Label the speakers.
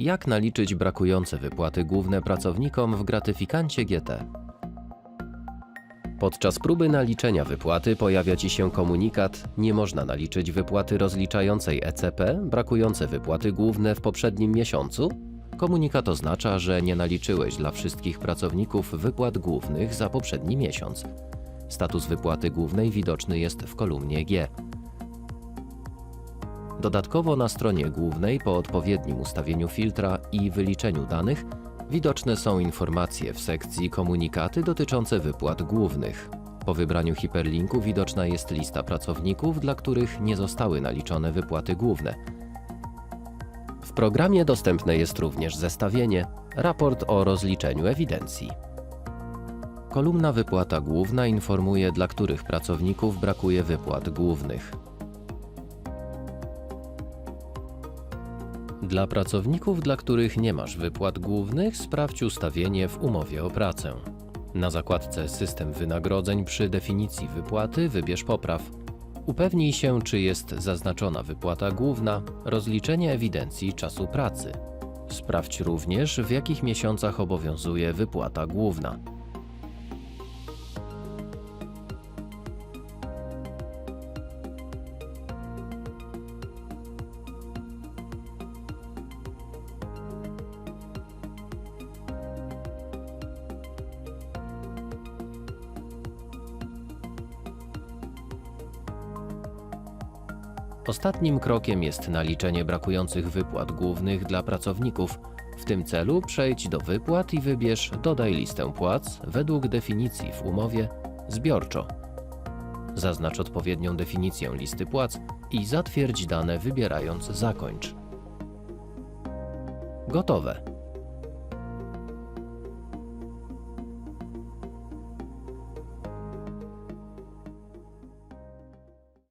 Speaker 1: Jak naliczyć brakujące wypłaty główne pracownikom w gratyfikancie GT? Podczas próby naliczenia wypłaty pojawia Ci się komunikat Nie można naliczyć wypłaty rozliczającej ECP, brakujące wypłaty główne w poprzednim miesiącu? Komunikat oznacza, że nie naliczyłeś dla wszystkich pracowników wypłat głównych za poprzedni miesiąc. Status wypłaty głównej widoczny jest w kolumnie G. Dodatkowo na stronie głównej po odpowiednim ustawieniu filtra i wyliczeniu danych widoczne są informacje w sekcji Komunikaty dotyczące wypłat głównych. Po wybraniu hiperlinku widoczna jest lista pracowników, dla których nie zostały naliczone wypłaty główne. W programie dostępne jest również zestawienie, raport o rozliczeniu ewidencji. Kolumna wypłata główna informuje, dla których pracowników brakuje wypłat głównych. Dla pracowników, dla których nie masz wypłat głównych, sprawdź ustawienie w umowie o pracę. Na zakładce System wynagrodzeń przy definicji wypłaty wybierz popraw. Upewnij się, czy jest zaznaczona wypłata główna, rozliczenie ewidencji czasu pracy. Sprawdź również, w jakich miesiącach obowiązuje wypłata główna. Ostatnim krokiem jest naliczenie brakujących wypłat głównych dla pracowników. W tym celu przejdź do wypłat i wybierz Dodaj listę płac według definicji w umowie zbiorczo. Zaznacz odpowiednią definicję listy płac i zatwierdź dane wybierając Zakończ. Gotowe.